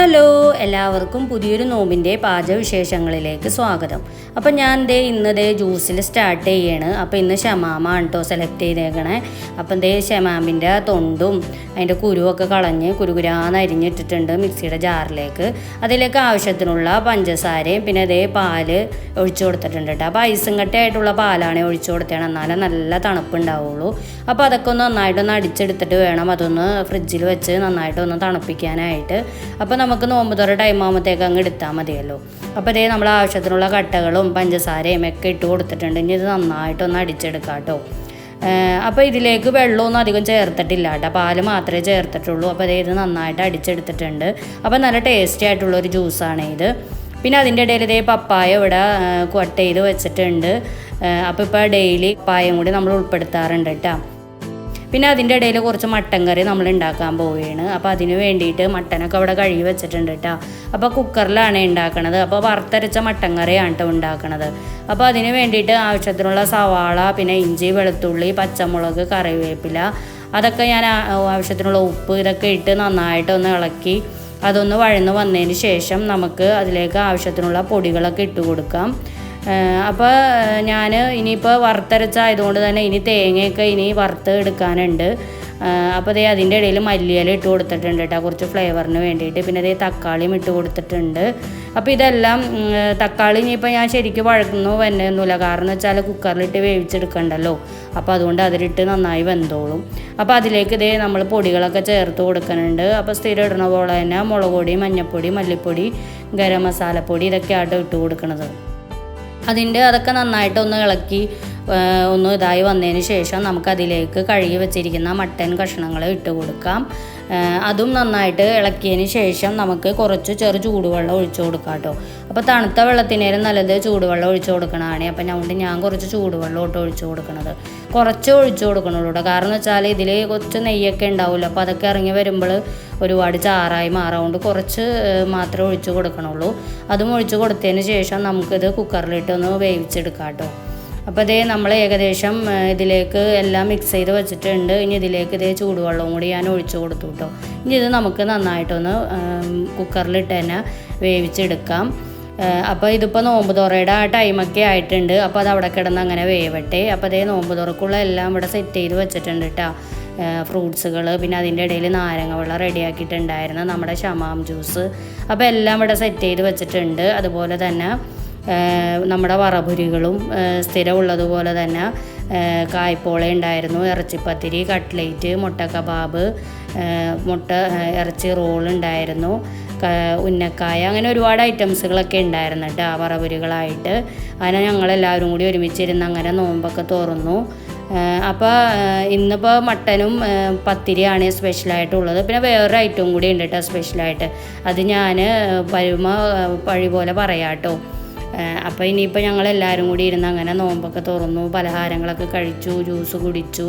Hello എല്ലാവർക്കും പുതിയൊരു നോമ്പിന്റെ പാചകവിശേഷങ്ങളിലേക്ക് സ്വാഗതം. അപ്പം ഞാൻ ദേ ഇന്നത്തെ ജ്യൂസിൽ സ്റ്റാർട്ട് ചെയ്യാണ്. അപ്പോൾ ഇന്ന് ഷമാമാണ് കേട്ടോ സെലക്ട് ചെയ്തേക്കണേ. അപ്പം ദേ ഷമാമിന്റെ തൊണ്ടും അതിന്റെ കുരുവൊക്കെ കളഞ്ഞ് കുരുകുരാന്ന് അരിഞ്ഞിട്ടിട്ടുണ്ട് മിക്സിയുടെ ജാറിലേക്ക്. അതിലേക്ക് ആവശ്യത്തിനുള്ള പഞ്ചസാരയും പിന്നെ ദേ പാൽ ഒഴിച്ചു കൊടുത്തിട്ടുണ്ട് കേട്ടോ അപ്പോൾ ഐസും കട്ടയായിട്ടുള്ള പാലാണ് ഒഴിച്ചു കൊടുത്തേണം. എന്നാലേ നല്ല തണുപ്പുണ്ടാവുള്ളൂ. അപ്പോൾ അതൊക്കെ ഒന്ന് നന്നായിട്ടൊന്ന് അടിച്ചെടുത്തിട്ട് വേണം അതൊന്ന് ഫ്രിഡ്ജിൽ വെച്ച് നന്നായിട്ടൊന്ന് തണുപ്പിക്കാനായിട്ട്. അപ്പോൾ നമുക്ക് നോമ്പ് തുറ ടൈം ആകുമ്പോഴത്തേക്ക് അങ്ങ് എടുത്താൽ മതിയല്ലോ. അപ്പോൾ ഇതേ നമ്മൾ ആവശ്യത്തിനുള്ള കട്ടകളും പഞ്ചസാരയും ഒക്കെ ഇട്ട് കൊടുത്തിട്ടുണ്ട്. ഇനി ഇത് നന്നായിട്ടൊന്ന് അടിച്ചെടുക്കാം കേട്ടോ അപ്പോൾ ഇതിലേക്ക് വെള്ളമൊന്നും അധികം ചേർത്തിട്ടില്ല കേട്ടോ. പാൽ മാത്രമേ ചേർത്തിട്ടുള്ളൂ. അപ്പോൾ അതേ ഇത് നന്നായിട്ട് അടിച്ചെടുത്തിട്ടുണ്ട്. അപ്പോൾ നല്ല ടേസ്റ്റി ആയിട്ടുള്ള ഒരു ജ്യൂസാണ് ഇത്. പിന്നെ അതിന്റെ ഇടയിൽ ഇതേ പപ്പായ ഇവിടെ കട്ട് ചെയ്ത് വെച്ചിട്ടുണ്ട്. അപ്പോൾ ഇപ്പോൾ ഡെയിലി പായം കൂടി നമ്മൾ ഉൾപ്പെടുത്താറുണ്ട് കേട്ടോ. പിന്നെ അതിന്റെ ഇടയിൽ കുറച്ച് മട്ടൻ കറി നമ്മൾ ഉണ്ടാക്കാൻ പോവുകയാണ്. അപ്പോൾ അതിന് വേണ്ടിയിട്ട് മട്ടനൊക്കെ അവിടെ കഴുകി വെച്ചിട്ടുണ്ട് കേട്ടോ അപ്പോൾ കുക്കറിലാണ് ഉണ്ടാക്കണത്. അപ്പോൾ വറുത്തരച്ച മട്ടൻ കറിയാണ് കേട്ടോ ഉണ്ടാക്കണത്. അപ്പോൾ അതിന് വേണ്ടിയിട്ട് ആവശ്യത്തിനുള്ള സവാള പിന്നെ ഇഞ്ചി വെളുത്തുള്ളി പച്ചമുളക് കറിവേപ്പില അതൊക്കെ ഞാൻ ആവശ്യത്തിനുള്ള ഉപ്പ് ഇതൊക്കെ ഇട്ട് നന്നായിട്ട് ഒന്ന് ഇളക്കി അതൊന്ന് വഴന്ന് വന്നതിന് ശേഷം നമുക്ക് അതിലേക്ക് ആവശ്യത്തിനുള്ള പൊടികളൊക്കെ ഇട്ട് കൊടുക്കാം. അപ്പോൾ ഞാൻ ഇനിയിപ്പോൾ വറുത്തരച്ചായതുകൊണ്ട് തന്നെ ഇനി തേങ്ങയൊക്കെ ഇനി വറുത്ത് എടുക്കാനുണ്ട്. അപ്പോൾ ദേ അതിന്റെ ഇടയിൽ മല്ലിയില ഇട്ട് കൊടുത്തിട്ടുണ്ട് കേട്ടോ കുറച്ച് ഫ്ലേവറിന് വേണ്ടിയിട്ട്. പിന്നെ ദേ തക്കാളിയും ഇട്ട് കൊടുത്തിട്ടുണ്ട്. അപ്പോൾ ഇതെല്ലാം തക്കാളി ഇനിയിപ്പോൾ ഞാൻ ശരിക്കും വഴക്കുന്നു വന്നൊന്നുമില്ല കാരണം വെച്ചാൽ കുക്കറിലിട്ട് വേവിച്ചെടുക്കണ്ടല്ലോ. അപ്പോൾ അതുകൊണ്ട് അതിലിട്ട് നന്നായി വെന്തോളും. അപ്പോൾ അതിലേക്ക് ഇതേ നമ്മൾ പൊടികളൊക്കെ ചേർത്ത് കൊടുക്കുന്നുണ്ട് അപ്പോൾ സ്ഥിരം ഇടണ പോലെ തന്നെ മുളക് പൊടി മഞ്ഞൾപ്പൊടി മല്ലിപ്പൊടി ഗരം മസാലപ്പൊടി ഇതൊക്കെയായിട്ട് ഇട്ട് കൊടുക്കുന്നത് അതിന്റെ അതൊക്കെ നന്നായിട്ട് ഒന്ന് ഇളക്കി. ഒന്ന് ഇതായി വന്നതിന് ശേഷം നമുക്കതിലേക്ക് കഴുകി വെച്ചിരിക്കുന്ന മട്ടൻ കഷ്ണങ്ങൾ ഇട്ട് കൊടുക്കാം. അതും നന്നായിട്ട് ഇളക്കിയതിന് ശേഷം നമുക്ക് കുറച്ച് ചെറു ചൂടുവെള്ളം ഒഴിച്ചു കൊടുക്കാം കേട്ടോ. അപ്പോൾ തണുത്ത വെള്ളത്തിനേരം നല്ലത് ചൂടുവെള്ളം ഒഴിച്ചു കൊടുക്കണതാണ്. അപ്പം അതുകൊണ്ട് ഞാൻ കുറച്ച് ചൂടുവെള്ളം ഇട്ട് ഒഴിച്ചു കൊടുക്കണത്. കുറച്ച് ഒഴിച്ചു കൊടുക്കണുള്ളൂ കാരണം വെച്ചാൽ ഇതിൽ കുറച്ച് നെയ്യൊക്കെ ഉണ്ടാവില്ല അപ്പോൾ അതൊക്കെ ഇറങ്ങി വരുമ്പോൾ ഒരുപാട് ചാറായി മാറാവുകൊണ്ട് കുറച്ച് മാത്രമേ ഒഴിച്ചു കൊടുക്കണുള്ളൂ. അതും ഒഴിച്ചു കൊടുത്തതിന് ശേഷം നമുക്കിത് കുക്കറിലിട്ട് ഒന്ന് വേവിച്ചെടുക്കാം കേട്ടോ. അപ്പോൾ ഇതേ നമ്മൾ ഏകദേശം ഇതിലേക്ക് എല്ലാം മിക്സ് ചെയ്ത് വെച്ചിട്ടുണ്ട്. ഇനി ഇതിലേക്ക് ഇതേ ചൂടുവെള്ളവും കൂടി ഞാൻ ഒഴിച്ചു കൊടുത്തു കേട്ടോ ഇനി ഇത് നമുക്ക് നന്നായിട്ടൊന്ന് കുക്കറിലിട്ട് തന്നെ വേവിച്ചെടുക്കാം. അപ്പോൾ ഇതിപ്പോൾ നോമ്പ് തുറയുടെ ആ ടൈമൊക്കെ ആയിട്ടുണ്ട്. അപ്പോൾ അത് അവിടെ കിടന്ന് അങ്ങനെ വേവട്ടെ. അപ്പോൾ അതേ നോമ്പ് തുറക്കുള്ള എല്ലാം ഇവിടെ സെറ്റ് ചെയ്ത് വെച്ചിട്ടുണ്ട് കേട്ടോ ഫ്രൂട്ട്സുകൾ പിന്നെ അതിന്റെ ഇടയിൽ നാരങ്ങ വെള്ളം റെഡിയാക്കിയിട്ടുണ്ടായിരുന്നു നമ്മുടെ ഷമാം ജ്യൂസ് അപ്പോൾ എല്ലാം ഇവിടെ സെറ്റ് ചെയ്ത് വെച്ചിട്ടുണ്ട്. അതുപോലെ തന്നെ നമ്മുടെ വറപുരികളും സ്ഥിരമുള്ളതുപോലെ തന്നെ കായ്പോള ഉണ്ടായിരുന്നു. ഇറച്ചിപ്പത്തിരി കട്ട്ലേറ്റ് മുട്ട കബാബ് മുട്ട ഇറച്ചി റോൾ ഉണ്ടായിരുന്നു. ഉന്നക്കായ അങ്ങനെ ഒരുപാട് ഐറ്റംസുകളൊക്കെ ഉണ്ടായിരുന്നു കേട്ടോ വറപുരികളായിട്ട്. അങ്ങനെ ഞങ്ങളെല്ലാവരും കൂടി ഒരുമിച്ചിരുന്ന് അങ്ങനെ നോമ്പൊക്കെ തോറുന്നു. അപ്പോൾ ഇന്നിപ്പോൾ മട്ടനും പത്തിരിയാണ് സ്പെഷ്യലായിട്ടുള്ളത്. പിന്നെ വേറൊരു ഐറ്റവും കൂടി ഉണ്ട് കേട്ടോ സ്പെഷ്യലായിട്ട്. അത് ഞാൻ വരുമ്പോൾ പഴി പോലെ പറയാം കേട്ടോ അപ്പോൾ ഇനിയിപ്പോൾ ഞങ്ങൾ എല്ലാവരും കൂടി ഇരുന്ന് അങ്ങനെ നോമ്പൊക്കെ തുറന്നു പലഹാരങ്ങളൊക്കെ കഴിച്ചു ജ്യൂസ് കുടിച്ചു.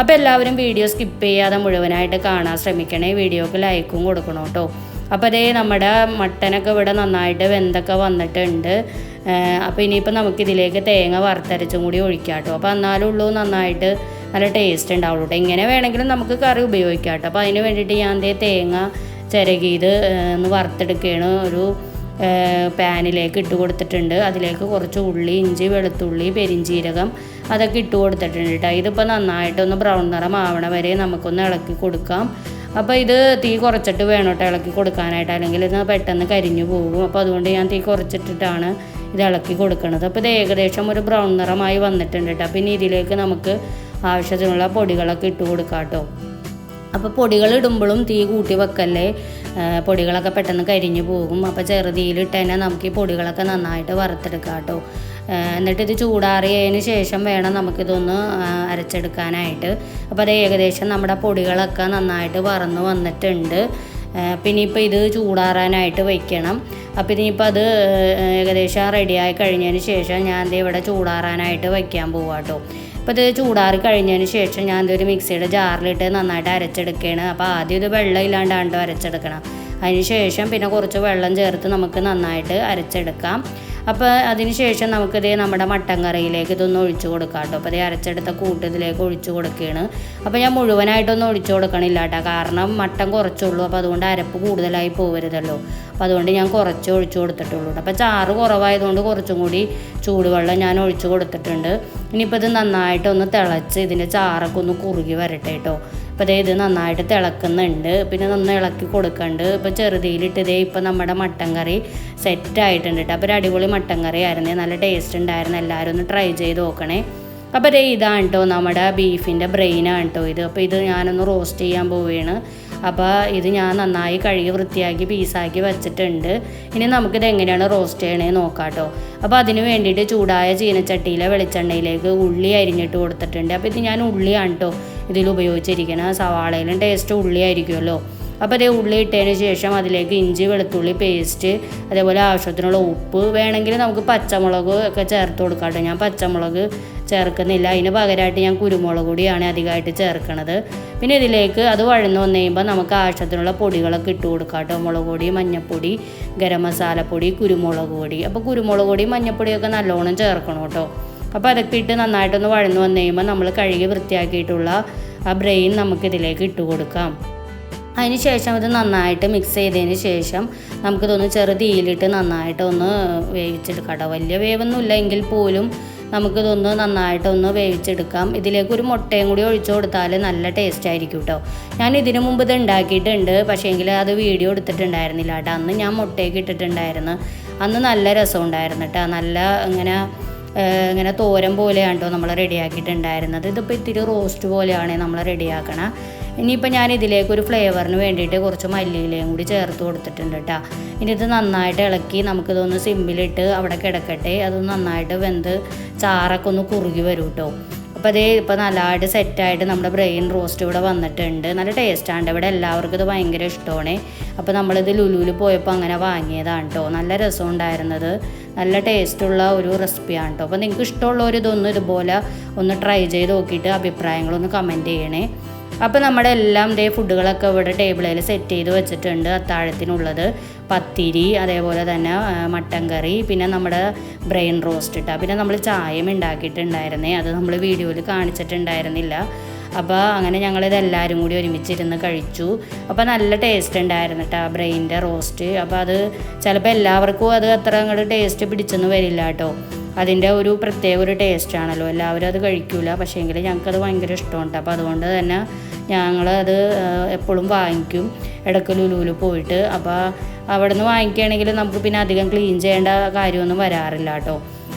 അപ്പോൾ എല്ലാവരും വീഡിയോ സ്കിപ്പ് ചെയ്യാതെ മുഴുവനായിട്ട് കാണാൻ ശ്രമിക്കണേ. വീഡിയോക്ക് ലൈക്കും കൊടുക്കണം കേട്ടോ. അപ്പോൾ അതേ നമ്മുടെ മട്ടനൊക്കെ ഇവിടെ നന്നായിട്ട് വെന്തൊക്കെ വന്നിട്ടുണ്ട്. അപ്പോൾ ഇനിയിപ്പോൾ നമുക്കിതിലേക്ക് തേങ്ങ വറുത്തരച്ചും കൂടി ഒഴിക്കാം കേട്ടോ. അപ്പോൾ എന്നാലും ഉള്ളൂ നന്നായിട്ട് നല്ല ടേസ്റ്റ് ഉണ്ടാവുള്ളൂ ഇങ്ങനെ വേണമെങ്കിലും നമുക്ക് കറി ഉപയോഗിക്കാം കേട്ടോ. അപ്പോൾ അതിന് വേണ്ടിയിട്ട് ഞാൻ തേങ്ങ ചിരകിയത് ഒന്ന് വറുത്തെടുക്കുകയാണ്. ഒരു പാനിലേക്ക് ഇട്ട് കൊടുത്തിട്ടുണ്ട്. അതിലേക്ക് കുറച്ച് ഉള്ളി ഇഞ്ചി വെളുത്തുള്ളി പെരിഞ്ചീരകം അതൊക്കെ ഇട്ട് കൊടുത്തിട്ടുണ്ട് കേട്ടോ. ഇതിപ്പോൾ നന്നായിട്ടൊന്ന് ബ്രൗൺ നിറം ആവണ വരെ നമുക്കൊന്ന് ഇളക്കി കൊടുക്കാം. അപ്പോൾ ഇത് തീ കുറച്ചിട്ട് വേണം കേട്ടോ ഇളക്കി കൊടുക്കാനായിട്ട്. അല്ലെങ്കിൽ ഇത് പെട്ടെന്ന് കരിഞ്ഞു പോകും. അപ്പോൾ അതുകൊണ്ട് ഞാൻ തീ കുറച്ചിട്ടിട്ടാണ് ഇത് ഇളക്കി കൊടുക്കുന്നത് അപ്പോൾ ഇത് ഏകദേശം ഒരു ബ്രൗൺ നിറമായി വന്നിട്ടുണ്ട് കേട്ടോ. പിന്നെ ഇതിലേക്ക് നമുക്ക് ആവശ്യത്തിനുള്ള പൊടികളൊക്കെ ഇട്ട് കൊടുക്കാം കേട്ടോ. അപ്പോൾ പൊടികൾ ഇടുമ്പോഴും തീ കൂട്ടി വെക്കല്ലേ? പൊടികളൊക്കെ പെട്ടെന്ന് കരിഞ്ഞു പോകും. അപ്പോൾ ചെറുതീയിലിട്ട് തന്നെ നമുക്ക് ഈ പൊടികളൊക്കെ നന്നായിട്ട് വറുത്തെടുക്കാം കേട്ടോ. എന്നിട്ട് ഇത് ചൂടാറിയതിന് ശേഷം വേണം നമുക്കിതൊന്ന് അരച്ചെടുക്കാനായിട്ട്. അപ്പോൾ അത് ഏകദേശം നമ്മുടെ പൊടികളൊക്കെ നന്നായിട്ട് വറന്ന് വന്നിട്ടുണ്ട്. പിന്നെ ഇപ്പോൾ ഇത് ചൂടാറാനായിട്ട് വയ്ക്കണം അപ്പോൾ ഇനിയിപ്പോൾ അത് ഏകദേശം റെഡിയായി കഴിഞ്ഞതിന് ശേഷം ഞാൻ ഇവിടെ ചൂടാറാനായിട്ട് വയ്ക്കാൻ പോവാം കേട്ടോ. അപ്പോൾ ഇത് ചൂടാറി കഴിഞ്ഞതിന് ശേഷം ഞാൻ ഇതൊരു മിക്സിയുടെ ജാറിലിട്ട് നന്നായിട്ട് അരച്ചെടുക്കുകയാണ്. അപ്പോൾ ആദ്യം ഇത് വെള്ളം ഇല്ലാണ്ടാണ്ടോ അരച്ചെടുക്കണം. അതിന് ശേഷം പിന്നെ കുറച്ച് വെള്ളം ചേർത്ത് നമുക്ക് നന്നായിട്ട് അരച്ചെടുക്കാം. അപ്പോൾ അതിന് ശേഷം നമുക്കിത് നമ്മുടെ മട്ടൻ കറിയിലേക്ക് ഇതൊന്ന് ഒഴിച്ചു കൊടുക്കാം കേട്ടോ. അപ്പോൾ ഇത് അരച്ചെടുത്ത കൂട്ട് ഇതിലേക്ക് ഒഴിച്ചു കൊടുക്കുകയാണ്. അപ്പോൾ ഞാൻ മുഴുവനായിട്ടൊന്നും ഒഴിച്ചു കൊടുക്കണില്ല കേട്ടോ. കാരണം മട്ടൻ കുറച്ചുള്ളൂ. അപ്പോൾ അതുകൊണ്ട് അരപ്പ് കൂടുതലായി പോകരുതല്ലോ അപ്പോൾ അതുകൊണ്ട് ഞാൻ കുറച്ച് ഒഴിച്ചു കൊടുത്തിട്ടുള്ളൂ അപ്പോൾ ചാറ് കുറവായതുകൊണ്ട് കുറച്ചും കൂടി ചൂടുവെള്ളം ഞാൻ ഒഴിച്ചു കൊടുത്തിട്ടുണ്ട്. ഇനിയിപ്പോൾ ഇത് നന്നായിട്ടൊന്ന് തിളച്ച് ഇതിന്റെ ചാറൊക്കെ ഒന്ന് കുറുകി വരട്ടെ കേട്ടോ. അപ്പോൾ ഇത് നന്നായിട്ട് തിളക്കുന്നുണ്ട്. പിന്നെ നന്നായി ഇളക്കി കൊടുക്കുന്നുണ്ട് ഇപ്പോൾ ചെറുതിയിലിട്ട് ഇതേ ഇപ്പോൾ നമ്മുടെ മട്ടൻ കറി സെറ്റ് ആയിട്ടുണ്ട് കേട്ടോ അപ്പോൾ അടിപൊളി മട്ടൻ കറി ആയിരുന്നു നല്ല ടേസ്റ്റ് ഉണ്ടായിരുന്നു. എല്ലാവരും ഒന്ന് ട്രൈ ചെയ്ത് നോക്കണേ. അപ്പോൾ ദേ ഇതാണ് കേട്ടോ നമ്മുടെ ബീഫിന്റെ ബ്രെയിനാണ് കേട്ടോ ഇത്. അപ്പോൾ ഇത് ഞാനൊന്ന് റോസ്റ്റ് ചെയ്യാൻ പോവുകയാണ് അപ്പോൾ ഇത് ഞാൻ നന്നായി കഴുകി വൃത്തിയാക്കി പീസാക്കി വെച്ചിട്ടുണ്ട്. ഇനി നമുക്കിത് എങ്ങനെയാണ് റോസ്റ്റ് ചെയ്യണേ നോക്കാം കേട്ടോ അപ്പോൾ അതിന് വേണ്ടിയിട്ട് ചൂടായ ചീനച്ചട്ടിയിലെ വെളിച്ചെണ്ണയിലേക്ക് ഉള്ളി അരിഞ്ഞിട്ട് കൊടുത്തിട്ടുണ്ട്. അപ്പോൾ ഇത് ഞാൻ ഉള്ളിയാണ് കേട്ടോ ഇതിൽ ഉപയോഗിച്ചിരിക്കുന്നത് സവാളയിലും ടേസ്റ്റ് ഉള്ളി ആയിരിക്കുമല്ലോ അപ്പോൾ അതേ ഉള്ളി ഇട്ടതിന് ശേഷം അതിലേക്ക് ഇഞ്ചി വെളുത്തുള്ളി പേസ്റ്റ് അതേപോലെ ആവശ്യത്തിനുള്ള ഉപ്പ് വേണമെങ്കിൽ നമുക്ക് പച്ചമുളക് ഒക്കെ ചേർത്ത് കൊടുക്കാം ഞാൻ പച്ചമുളക് ചേർക്കുന്നില്ല. അതിന് പകരമായിട്ട് ഞാൻ കുരുമുളക് കൂടിയാണ് അധികമായിട്ട് ചേർക്കുന്നത് പിന്നെ ഇതിലേക്ക് അത് വഴന്നു വന്നു കഴിയുമ്പോൾ നമുക്ക് ആവശ്യത്തിനുള്ള പൊടികളൊക്കെ ഇട്ട് കൊടുക്കാം കേട്ടോ. മുളക് പൊടി മഞ്ഞൾപ്പൊടി ഗരം മസാലപ്പൊടി കുരുമുളക് പൊടി. അപ്പോൾ കുരുമുളക് പൊടി മഞ്ഞൾപ്പൊടിയൊക്കെ നല്ലോണം ചേർക്കണം കേട്ടോ. അപ്പോൾ അതൊക്കെ ഇട്ട് നന്നായിട്ടൊന്ന് വഴന്നു വന്നു കഴിയുമ്പോൾ നമ്മൾ കഴുകി വൃത്തിയാക്കിയിട്ടുള്ള ആ ബ്രെയിൻ നമുക്കിതിലേക്ക് ഇട്ട് കൊടുക്കാം. ശേഷം ഇത് നന്നായിട്ട് മിക്സ് ചെയ്തതിന് ശേഷം നമുക്കിതൊന്ന് ചെറു തീയിലിട്ട് നന്നായിട്ട് ഒന്ന് വേവിച്ചെടുക്കാം വലിയ വേവൊന്നുമില്ല എങ്കിൽ പോലും നമുക്കിതൊന്ന് നന്നായിട്ടൊന്ന് വേവിച്ചെടുക്കാം. ഇതിലേക്ക് ഒരു മുട്ടയും കൂടി ഒഴിച്ചു കൊടുത്താൽ നല്ല ടേസ്റ്റ് ആയിരിക്കും കേട്ടോ ഞാൻ ഇതിനു മുമ്പ് ഇത് ഉണ്ടാക്കിയിട്ടുണ്ട് പക്ഷേ എങ്കിൽ അത് വീഡിയോ എടുത്തിട്ടുണ്ടായിരുന്നില്ല കേട്ടോ അന്ന് ഞാൻ മുട്ടയൊക്കെ ഇട്ടിട്ടുണ്ടായിരുന്നു. അന്ന് നല്ല രസം ഉണ്ടായിരുന്നു കേട്ടോ നല്ല ഇങ്ങനെ ഇങ്ങനെ തോരൻ പോലെയാണ് കേട്ടോ നമ്മൾ റെഡിയാക്കിയിട്ടുണ്ടായിരുന്നത്? ഇതിപ്പോൾ ഇത്തിരി റോസ്റ്റ് പോലെയാണ് നമ്മൾ റെഡിയാക്കണം. ഇനിയിപ്പോൾ ഞാൻ ഇതിലേക്ക് ഒരു ഫ്ലേവറിന് വേണ്ടിയിട്ട് കുറച്ച് മല്ലിയിലയും കൂടി ചേർത്ത് കൊടുത്തിട്ടുണ്ട് കേട്ടോ ഇനി ഇത് നന്നായിട്ട് ഇളക്കി നമുക്കിതൊന്ന് സിമ്മിലിട്ട് അവിടെ കിടക്കട്ടെ. അതൊന്ന് നന്നായിട്ട് വെന്ത് ചാറൊക്കെ ഒന്ന് കുറുകി വരും കേട്ടോ അപ്പോൾ അതേ ഇപ്പോൾ നല്ലതായിട്ട് സെറ്റായിട്ട് നമ്മുടെ ബ്രെയിൻ റോസ്റ്റ് ഇവിടെ വന്നിട്ടുണ്ട്. നല്ല ടേസ്റ്റാണ് ഇവിടെ എല്ലാവർക്കും ഇത് ഭയങ്കര ഇഷ്ടമാണ്. അപ്പോൾ നമ്മളിത് ലുലുവിൽ പോയപ്പോൾ അങ്ങനെ വാങ്ങിയതാണ് കേട്ടോ നല്ല രസം ഉണ്ടായിരുന്നത്. നല്ല ടേസ്റ്റുള്ള ഒരു റെസിപ്പിയാണ് കേട്ടോ അപ്പോൾ നിങ്ങൾക്ക് ഇഷ്ടമുള്ളവർ ഇതൊന്നും ഇതുപോലെ ഒന്ന് ട്രൈ ചെയ്ത് നോക്കിയിട്ട് അഭിപ്രായങ്ങളൊന്ന് കമന്റ് ചെയ്യണേ. അപ്പോൾ നമ്മുടെ എല്ലാം ദേ ഫുഡുകളൊക്കെ ഇവിടെ ടേബിളിൽ സെറ്റ് ചെയ്ത് വെച്ചിട്ടുണ്ട് അത്താഴത്തിനുള്ളത്. പത്തിരി അതേപോലെ തന്നെ മട്ടൻ കറി പിന്നെ നമ്മുടെ ബ്രെയിൻ റോസ്റ്റ് ഇട്ടാൽ പിന്നെ നമ്മൾ ചായയും ഉണ്ടാക്കിയിട്ടുണ്ടായിരുന്നേ. അത് നമ്മൾ വീഡിയോയിൽ കാണിച്ചിട്ടുണ്ടായിരുന്നില്ല. അപ്പോൾ അങ്ങനെ ഞങ്ങളിത് എല്ലാവരും കൂടി ഒരുമിച്ചിരുന്ന് കഴിച്ചു. അപ്പോൾ നല്ല ടേസ്റ്റ് ഉണ്ടായിരുന്നു കേട്ടോ ബ്രെയിന്റെ റോസ്റ്റ്. അപ്പോൾ അത് ചിലപ്പോൾ എല്ലാവർക്കും അത് അത്ര അങ്ങോട്ട് ടേസ്റ്റ് പിടിച്ചെന്ന് വരില്ല കേട്ടോ അതിന്റെ ഒരു പ്രത്യേക ഒരു ടേസ്റ്റ് ആണല്ലോ. എല്ലാവരും അത് കഴിക്കൂല. പക്ഷേ എങ്കിൽ ഞങ്ങൾക്കത് ഭയങ്കര ഇഷ്ടമുണ്ട് അപ്പോൾ അതുകൊണ്ട് തന്നെ ഞങ്ങളത് എപ്പോഴും വാങ്ങിക്കും. ഇടയ്ക്ക് ലുലുവിൽ പോയിട്ട്. അപ്പോൾ അവിടെ നിന്ന് വാങ്ങിക്കുകയാണെങ്കിൽ നമുക്ക് പിന്നെ അധികം ക്ലീൻ ചെയ്യേണ്ട കാര്യമൊന്നും വരാറില്ല കേട്ടോ.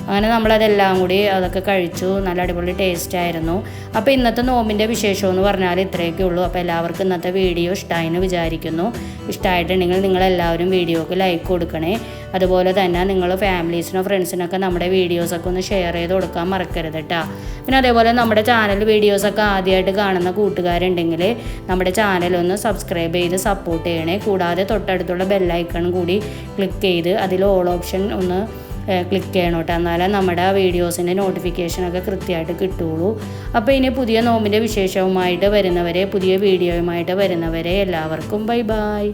അങ്ങനെ നമ്മളതെല്ലാം കൂടി അതൊക്കെ കഴിച്ചു. നല്ല അടിപൊളി ടേസ്റ്റ് ആയിരുന്നു. അപ്പോൾ ഇന്നത്തെ നോമ്പിന്റെ വിശേഷം എന്ന് പറഞ്ഞാൽ ഇത്രയൊക്കെ ഉള്ളൂ. അപ്പോൾ എല്ലാവർക്കും ഇന്നത്തെ വീഡിയോ ഇഷ്ടമായി എന്ന് വിചാരിക്കുന്നു. ഇഷ്ടമായിട്ടുണ്ടെങ്കിൽ നിങ്ങളെല്ലാവരും വീഡിയോക്ക് ലൈക്ക് കൊടുക്കണേ. അതുപോലെ തന്നെ നിങ്ങൾ ഫാമിലീസിനോ ഫ്രണ്ട്സിനൊക്കെ നമ്മുടെ വീഡിയോസൊക്കെ ഒന്ന് ഷെയർ ചെയ്ത് കൊടുക്കാൻ മറക്കരുത് കേട്ടോ പിന്നെ അതേപോലെ നമ്മുടെ ചാനൽ വീഡിയോസൊക്കെ ആദ്യമായിട്ട് കാണുന്ന കൂട്ടുകാരുണ്ടെങ്കിൽ നമ്മുടെ ചാനൽ ഒന്ന് സബ്സ്ക്രൈബ് ചെയ്ത് സപ്പോർട്ട് ചെയ്യണേ. കൂടാതെ തൊട്ടടുത്തുള്ള ബെല്ലൈക്കൺ കൂടി ക്ലിക്ക് ചെയ്ത് അതിൽ ഓൾ ഓപ്ഷൻ ഒന്ന് ക്ലിക്ക് ചെയ്യണം കേട്ടോ എന്നാലേ നമ്മുടെ വീഡിയോസിന്റെ നോട്ടിഫിക്കേഷനൊക്കെ കൃത്യമായിട്ട് കിട്ടുള്ളൂ അപ്പോൾ ഇനി പുതിയ നോമ്പിന്റെ വിശേഷവുമായിട്ട് വരുന്നവരെ പുതിയ വീഡിയോയുമായിട്ട് വരുന്നവരെ എല്ലാവർക്കും ബൈ ബൈ